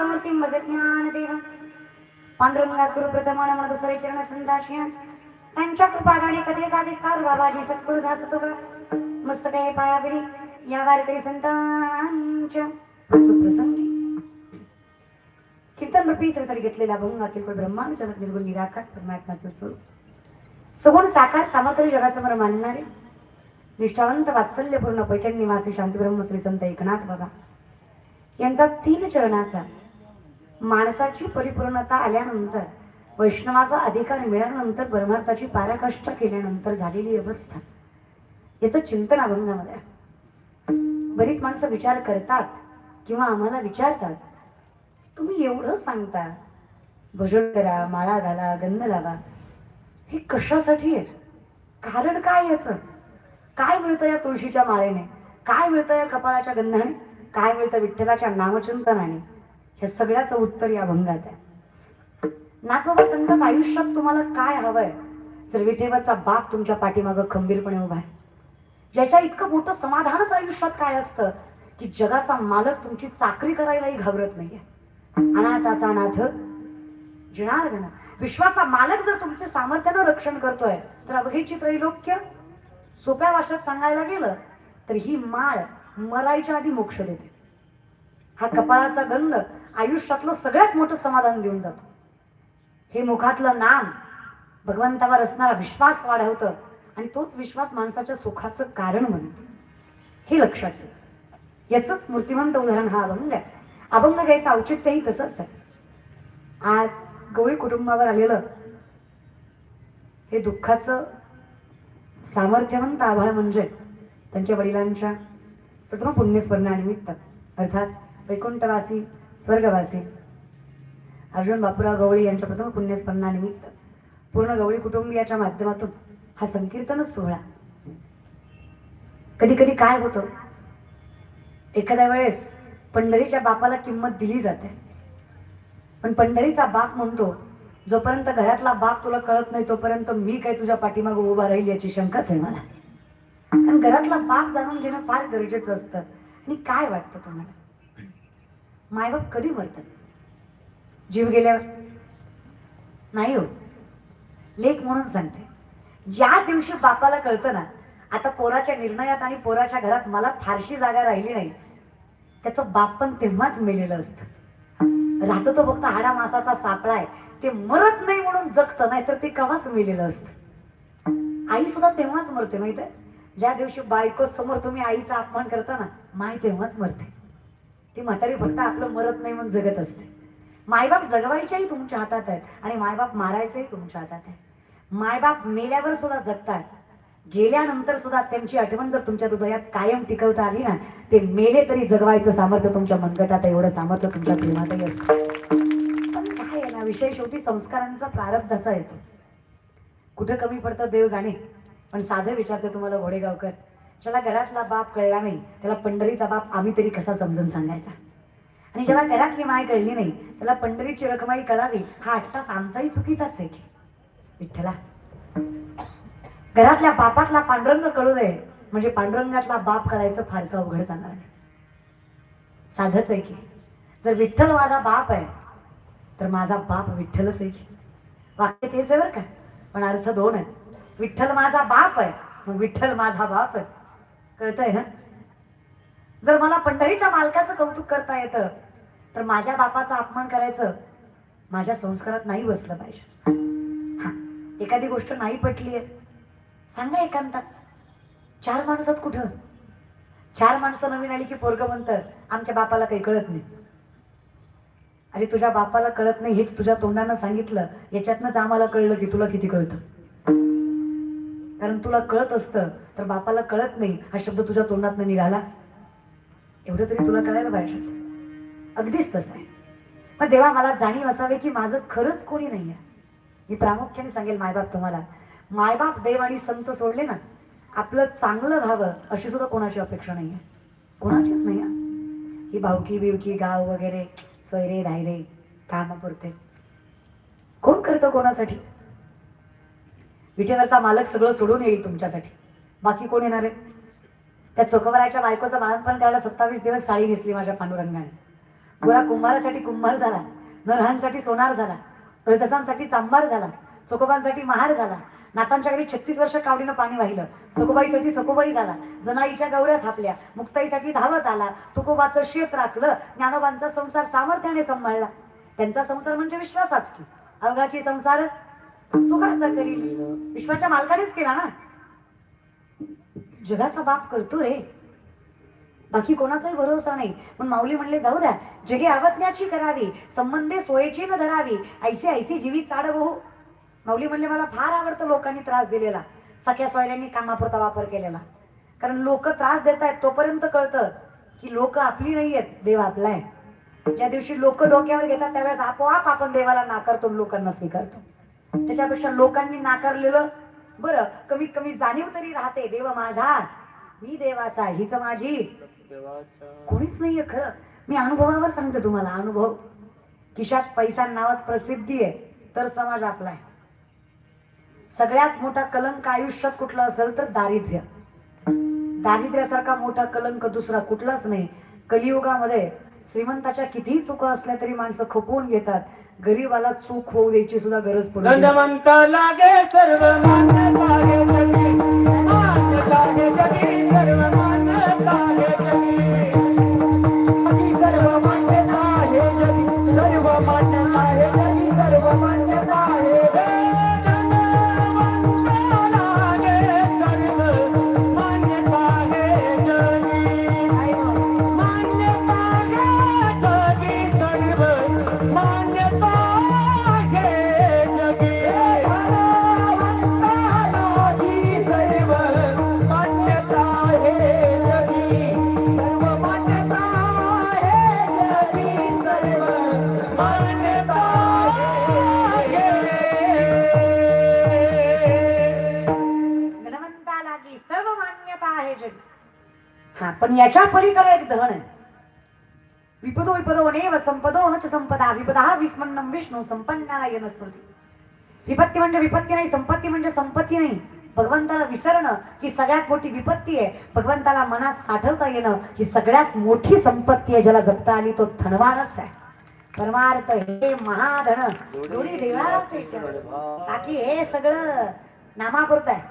समूर्तीं भज ज्ञानदेव पांडुरंगा गुरु प्रथमान म्हणून दुसरे चरण संदाशिया। त्यांच्या कृपादाने कथेचा विस्तार बाबाजी सद्गुरु दास तुका मस्तके पायाविरी या वारकरी संतांच्या प्रसंगी। कीर्तन रूपी सरसरी घेतलेला भंग किरकोळ ब्रह्मांड निर्गुण निराकार परमात्माचं स्वरूप। सगुण साकार सामर्थ्य जगासमोर मानणारे निष्ठावंत वात्सल्यपूर्ण पैठण निवासी शांतीब्रह्म श्री संत एकनाथ बाबा। यांचा तीन चरणाचा माणसाची परिपूर्णता आल्यानंतर वैष्णवाचा अधिकार मिळाल्यानंतर परमार्थाची पराकाष्ठा केल्यानंतर झालेली अवस्था. याचं चिंतन अभंगामध्ये बरीच माणसं विचार करतात किंवा आम्हाला विचारतात तुम्ही एवढं सांगता. भजन करा माळा घाला गंध लावा. हे कशासाठी आहे? कारण काय याचं? काय मिळतं या तुळशीच्या माळेने? काय मिळतं या कपाळाच्या गंधाने? काय मिळतं विठ्ठलाच्या नामचिंतनाने? हे सगळ्याचं उत्तर या भंगात आहे. नागोबा संगत आयुष्यात तुम्हाला काय हवंय? जर विठेवाचा बाप तुमच्या पाठीमागं खंबीरपणे उभा आहे. ज्याच्या इतकं मोठं समाधानच आयुष्यात काय असतं? की जगाचा मालक तुमची चाकरी करायलाही घाबरत नाहीये. अनाथाचा नाथ जनार्दन विश्वाचा मालक जर तुमचे सामर्थ्यानं रक्षण करतोय तर अवघेची त्रैलोक्य सोप्या भाषेत सांगायला गेलं तर ही माळ मरायच्या आधी मोक्ष देते. हा कपाळाचा गंध आयुष्यातलं सगळ्यात मोठं समाधान देऊन जातो. हे मुखातलं नाम भगवंतावर असणारा विश्वास वाढवतं आणि तोच विश्वास माणसाच्या सुखाचं कारण बनतं. हे लक्षात ठेव. याच मूर्तिमंत उदाहरण हा अभंग आहे. अभंग घ्यायचं औचित्यही तसंच आहे. आज गवळी कुटुंबावर आलेलं हे दुःखाचं सामर्थ्यवंत आभाळ म्हणजे त्यांच्या वडिलांच्या प्रथम पुण्यस्मरणानिमित्त अर्थात वैकुंठवासी स्वर्गवासी अर्जुन बापूराव गवळी यांच्या प्रथम पुण्यस्मरणानिमित्त पूर्ण गवळी कुटुंबियाच्या माध्यमातून हा संकीर्तन सोहळा. कधी कधी काय होतं? एखाद्या वेळेस पंढरीच्या बापाला किंमत दिली जाते. पण पंढरीचा बाप म्हणतो जोपर्यंत घरातला बाप तुला कळत नाही तोपर्यंत मी काय तुझ्या पाठीमागे उभा राहील याची शंकाच आहे मला. कारण घरातला बाप जाणून घेणं फार गरजेचं असतं. आणि काय वाटतं तुम्हाला? मायबाप कधी मरतात? जीव गेल्यावर? नाही हो. लेख म्हणून सांगते. ज्या दिवशी बापाला कळतं ना आता पोराच्या निर्णयात आणि पोराच्या घरात मला फारशी जागा राहिली नाही. त्याचं बाप पण तेव्हाच मेलेलं असतं. राहतो तो फक्त हाडा मासाचा सापळा आहे. ते मरत नाही म्हणून जगतं नाही तर ते कवाच मेलेलं असतं. आई सुद्धा तेव्हाच मरते माहीत आहे? ज्या दिवशी बायको समोर तुम्ही आईचा अपमान करता ना माय तेव्हाच मरते. ती म्हातारी फक्त आपलं मरत नाही म्हणून जगत असते. मायबाप जगवायच्याही तुमच्या हातात आहेत आणि मायबाप मारायचंही तुमच्या हातात आहे मायबाप मेल्यावर सुद्धा जगतात. गेल्यानंतर सुद्धा त्यांची आठवण जर तुमच्या हृदयात कायम टिकवता आली ना ते मेले तरी जगवायचं सामर्थ्य तुमच्या मनगटात आहे, एवढं सामर्थ्य तुमच्या प्रेमातही असतं. पण काय आहे ना विषय शेवटी संस्कारांचा प्रारब्धाचा येतो. कुठं कमी पडतं देव जाणे पण साधं विचारते तुम्हाला घोडेगावकर ज्याला घरातला बाप कळला नाही त्याला पंढरीचा बाप आम्ही तरी कसा समजून सांगायचा? आणि ज्याला घरातली माय कळली नाही त्याला पंढरीची रखमाई कळावी हा अट्टास आमचाही चुकीचाच आहे की? विठ्ठला घरातल्या बापातला पांडुरंग कळू नये म्हणजे पांडुरंगातला बाप कळायचं फारसं अवघड जाणार नाही. साधच आहे की? जर विठ्ठल माझा बाप आहे तर माझा बाप विठ्ठलच आहे की? वाक्य तेच आहे बरं का पण अर्थ दोन आहे. विठ्ठल माझा बाप आहे मग विठ्ठल माझा बाप आहे. कळतंय ना? जर मला पंढरीच्या मालकाचं कौतुक करता येतं तर माझ्या बापाचा अपमान करायचं माझ्या संस्कारात नाही बसलं पाहिजे. हा एखादी गोष्ट नाही पटली आहे सांगा एकांतात चार माणसात कुठं? चार माणसं नवीन आली की पोरग म्हणतं आमच्या बापाला काही कळत नाही. अरे तुझ्या बापाला कळत नाही हे तुझ्या तोंडानं सांगितलं याच्यातनंच आम्हाला कळलं की तुला किती कळतं. कारण तुला कळत असतं तर बापाला कळत नाही हा शब्द तुझ्या तोंडात निघाला. एवढं तरी तुला कळायला पाहिजे. अगदीच तसं आहे. पण देवा मला जाणीव असावे की माझं खरंच कोणी नाही आहे मी प्रामुख्याने सांगेल मायबाप तुम्हाला. मायबाप देव आणि संत सोडले ना आपलं चांगलं व्हावं अशी सुद्धा कोणाची अपेक्षा नाही आहे कोणाचीच नाही. आहे. ही भावकी बिवकी गाव वगैरे सोयरे राहिले कामापुरते कोण करतं कोणासाठी? विठेवरचा मालक सगळं सोडून येईल तुमच्यासाठी. बाकी कोण येणार आहे? त्या चोकवराच्या बायकोचं बाळणपण त्याला सत्तावीस दिवस साडी नेसली माझ्या पांडुरंगाने. गोरा कुंभारासाठी कुंभार झाला नरहांसाठी सोनार झाला प्रदसांसाठी चांभार झाला चोकोबांसाठी महार झाला नातांच्या घरी छत्तीस वर्ष कावडीनं पाणी वाहिलं सकोबाईसाठी सकोबाई झाला जनाईच्या गवऱ्या थापल्या मुक्ताईसाठी धावत आला तुकोबाचं शेत राखलं ज्ञानोबांचा संसार सामर्थ्याने सांभाळला. त्यांचा संसार म्हणजे विश्वासाच की अवघाची संसार सुखाचा करी विश्वाच्या मालकानेच केला ना? जगाचा बाप करतो रे. बाकी कोणाचाही भरोसा नाही. पण माऊली म्हणले जाऊ द्या. जगे अवज्ञाची करावी. संबंधे सोयीची न धरावी. ऐसे ऐसे जीवित चाड बहु माऊली म्हणले मला फार आवडतं लोकांनी त्रास दिलेला. सख्या सोयऱ्यांनी कामापुरता वापर केलेला. कारण लोक त्रास देत आहेत तोपर्यंत कळतं की लोक आपली नाही आहेत देव आपला आहे. ज्या दिवशी लोक डोक्यावर घेतात त्यावेळेस आपोआप आपण देवाला नाकारतो लोकांना स्वीकारतो. त्याच्यापेक्षा लोकांनी नाकारलेलं बरं कमीत कमी जाणीव तरी राहते. देव माझा मी देवाचा हीच माझी. कोणीच नाहीये खरं. मी अनुभवावर सांगते तुम्हाला अनुभव. किशात पैसा नावात प्रसिद्धी आहे तर समाज आपला आहे. सगळ्यात मोठा कलंक आयुष्यात कुठला असेल तर दारिद्र्य. दारिद्र्यासारखा मोठा कलंक दुसरा कुठलाच नाही. कलियुगामध्ये श्रीमंताच्या कितीही चुका असल्या तरी माणसं खपवून घेतात. गरीबाला चूक होऊ द्यायची सुद्धा गरज पडत नाही. लागे सर्व पण याच्या पलीकडे एक धन आहे. विपदो विपदो नेव संपदो न संपदा. विपदा विस्मन्नम विष्णू संपन्नारायण स्मृती विपत्ती म्हणजे विपत्ती नाही संपत्ती म्हणजे संपत्ती नाही. भगवंताला विसरणं ही सगळ्यात मोठी विपत्ती आहे. भगवंताला मनात साठवता येणं ही सगळ्यात मोठी संपत्ती आहे ज्याला जगता आली तो धनवानच आहे. परमार्थ हे महाधन. दोन्ही देवाचे बाकी हे सगळं नामापुरत आहे.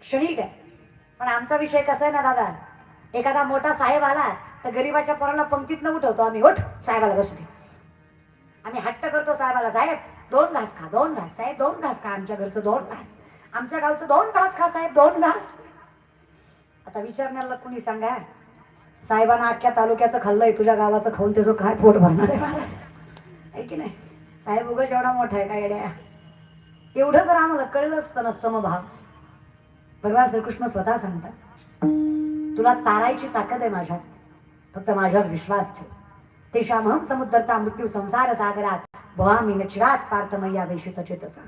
क्षणिक आहे. पण आमचा विषय कसा आहे ना दादा? एखादा मोठा साहेब आला तर गरीबाच्या पोराला पंक्तीत न उठवतो आम्ही. उठ साहेबाला बसू दे. आम्ही हट्ट करतो साहेबाला साहेब दोन घास खा दोन घास साहेब दोन घास खा आमच्या घरचं दोन घास. आमच्या गावचं दोन घास खा साहेब दोन घास. आता विचारण्याला कुणी सांगा साहेबांना अख्ख्या तालुक्याचं खाल्लंय तुझ्या गावाचं खाऊन त्याचं काय पोट भरणार आहे? आहे की नाही? साहेब उगाच एवढा मोठा आहे काय येड्या? एवढं जर आम्हाला कळलं असतं ना समभाव. भगवान श्रीकृष्ण स्वतः सांगतात तुला तारायची ताकद आहे माझ्यात. फक्त माझ्यावर विश्वास ठेव. तेशामहम समुद्रता मृत्यू संसार सागरात भवामी नचिरात पार्थमय्या वेशित चेतसा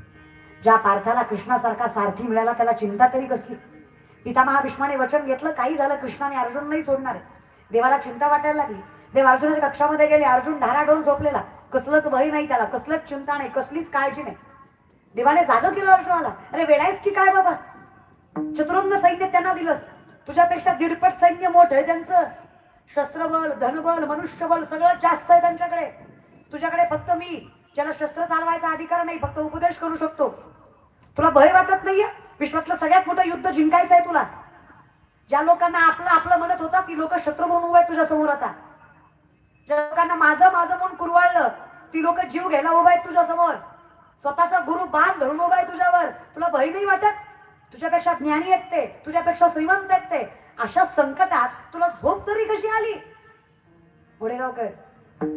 ज्या पार्थाला कृष्णासारखा सारथी मिळाला त्याला चिंता तरी कसली? पिता महाविष्माने वचन घेतलं काही झालं कृष्णाने अर्जुन नाही सोडणार देवाला चिंता वाटायला लागली. देव अर्जुनाच्या कक्षामध्ये गेले अर्जुन धाराडोन झोपलेला. कसलंच भय नाही त्याला कसलंच चिंता नाही कसलीच काळजी नाही. देवाने जागं केलं अर्जुनाला. अरे वेडायस की काय बाबा? चतुरंग सैन्य त्यांना दिलंस. तुझ्यापेक्षा दीडपट सैन्य मोठं आहे त्यांचं. शस्त्रबल धनबल मनुष्यबल सगळं जास्त आहे त्यांच्याकडे. तुझ्याकडे फक्त मी ज्याला शस्त्र चालवायचा अधिकार नाही फक्त उपदेश करू शकतो. तुला भय वाटत नाहीये? विश्वातलं सगळ्यात मोठं युद्ध जिंकायचं आहे तुला. ज्या लोकांना आपलं आपलं म्हणत होता ती लोक शत्रू म्हणून उभे तुझ्या समोर आता. ज्या लोकांना माझं माझं म्हणून कुरवाळलं ती लोक जीव घ्यायला उभा आहेत तुझ्या समोर स्वतःचा गुरु बाण धरून उभा आहे तुझ्यावर. तुला भय नाही वाटत? तुझ्यापेक्षा ज्ञानी आहेत ते तुझ्यापेक्षा श्रीमंत आहेत ते. अशा संकटात तुला झोप तरी कशी आली? गोडेगावकर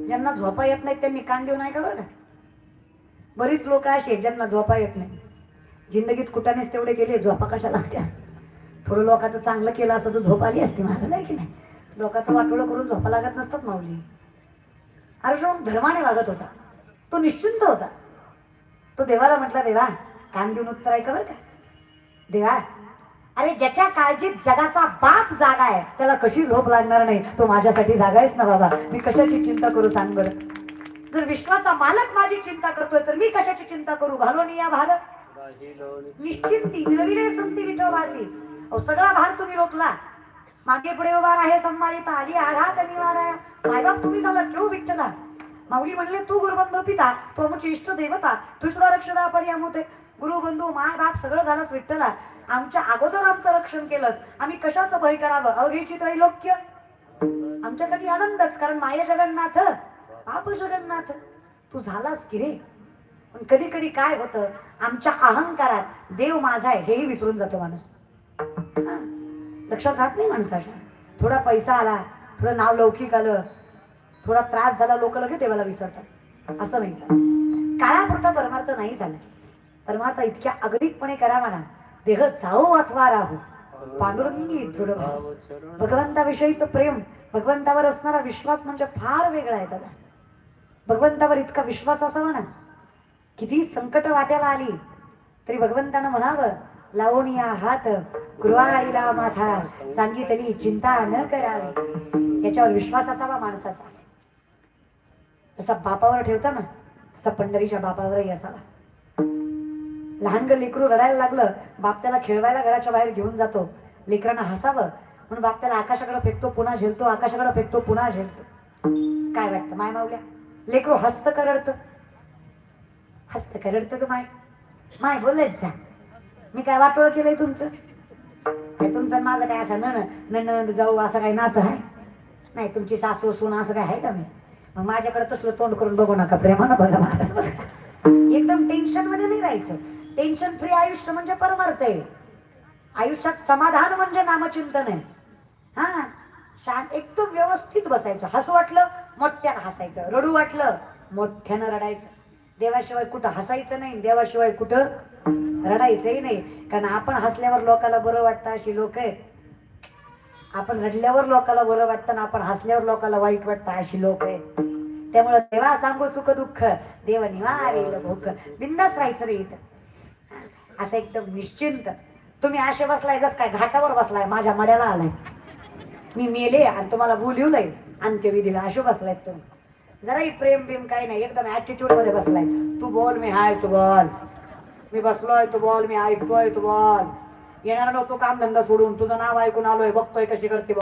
ज्यांना झोपा येत नाही त्यांनी कान देऊ नाही का बरं का? बरीच लोक अशी आहेत ज्यांना झोपा येत नाही. जिंदगीत कुठानेच तेवढे केले झोपा कशा लागत्या थोडं लोकांचं चांगलं केलं असतं तर झोप आली असती मला नाही की नाही? लोकांचं वाटोळं करून झोपा लागत नसतात माऊली. अर्जुन धर्माने वागत होता. तो निश्चिंत होता. तो देवाला म्हटला देवा कान देऊन उत्तर ऐका बरं का. देवा अरे ज्याच्या काळजीत जगाचा बाप जागा आहे त्याला कशी झोप लागणार नाही? तो माझ्यासाठी जागा आहेस ना बाबा. मी कशाची चिंता करू सांग बरं? जर विश्वाचा मालक माझी चिंता करतोय तर मी कशाची चिंता करू? घालून या भाग. निश्चिंती निरविले संती विठोबासी अहो सगळा भार तुम्ही रोखला. मागे पुढे उभा आहे संभाळीत आली आघात निवारा मायबाप तुम्ही झाला ठेवू विठ्ठला. माऊली म्हणले तू गुरुबंधू पिता तो आमची इष्ट देवता दुसरा रक्षदा पर्यामुते गुरुबंधू माय बाप सगळं झालंच विठ्ठला आमच्या अगोदर आमचं रक्षण केलंस. आम्ही कशाचं भय करावं? अवघेची त्रैलोक्य आमच्यासाठी आनंदच कारण माया जगन्नाथ. बाप जगन्नाथ. तू झालास की रे? पण कधी कधी काय होतं? आमच्या अहंकारात देव माझा आहे हेही विसरून जातो माणूस. लक्षात राहत नाही माणसाच्या. थोडा पैसा आला थोडं नाव लौकिक आलं थोडा त्रास झाला लोक लगेच देवाला विसरतात. असं नाही काळापुरता परमार्थ नाही झाला. परमार्थ इतक्या अगतिकपणे करा म्हणा देह जाओ अथवा राहू. पांडुरंगी दृढ. भगवंताविषयीचं प्रेम भगवंतावर असणारा विश्वास म्हणजे फार वेगळा आहे दादा. भगवंतावर इतका विश्वास असावा ना. किती संकट वाट्याला आली तरी भगवंतानं म्हणावं लावून या हात गृहारीला माथा सांगितली चिंता न करावी. याच्यावर विश्वास असावा माणसाचा. तसा बापावर ठेवता ना तसा पंढरीच्या बापावरही असावा. लहान ग लेकरू रडायला लागलं बाप त्याला खेळवायला घराच्या बाहेर घेऊन जातो. लेकरांना हसावं म्हणून बाप त्याला आकाशाकडे फेकतो पुन्हा झेलतो आकाशाकडे फेकतो पुन्हा झेलतो. काय वाटतं माय मावल्या? लेकरू हस्त करडत. हस्त करडत ग माय. माय बोलत जा. मी काय वाटोळ केलंय तुमचं? तुमचं माझं काय असं न नण जाऊ असं काही नातं आहे? नाही तुमची सासू सून असं काय आहे का मी? मग माझ्याकडे तसलं तोंड करून बघू नका प्रेमानं बघा महाराज बघा. एकदम टेन्शनमध्ये नाही राहायचं. टेन्शन फ्री आयुष्य म्हणजे परमर्थ आहे. आयुष्यात समाधान म्हणजे नामचिंतन आहे. हा? शांत एकदम व्यवस्थित बसायचं. हसू वाटलं मोठ्यानं हसायचं. रडू वाटलं मोठ्यानं रडायचं. देवाशिवाय कुठं हसायचं नाही देवाशिवाय कुठं रडायचंही नाही. कारण आपण हसल्यावर लोकाला बरं वाटतं अशी लोक आहेत. आपण रडल्यावर लोकाला बरं वाटतं ना आपण हसल्यावर लोकाला वाईट वाटतं अशी लोक आहेत. त्यामुळे देवा सांगू सुख दुःख देव निवारेल भूक बिंदास राहायचं रे इथं. असं एकदम निश्चिंत. तुम्ही आशे बसलाय जस काय घाटावर बसलाय माझ्या मड्याला आलाय. मी मेले आणि तुम्हाला बोलिवलंय अंत्यविधीला असे बसलायत तुम्ही. जराही प्रेम बिम काही नाही एकदम ऍटिट्यूडमध्ये बसलाय. तू बोल मी हाय तू बोल. मी बसलोय तू बोल मी ऐकतोय तू बोल. येणार नव्हतो काम धंदा सोडून. तुझं नाव ऐकून आलोय बघतोय कशी करते बघ.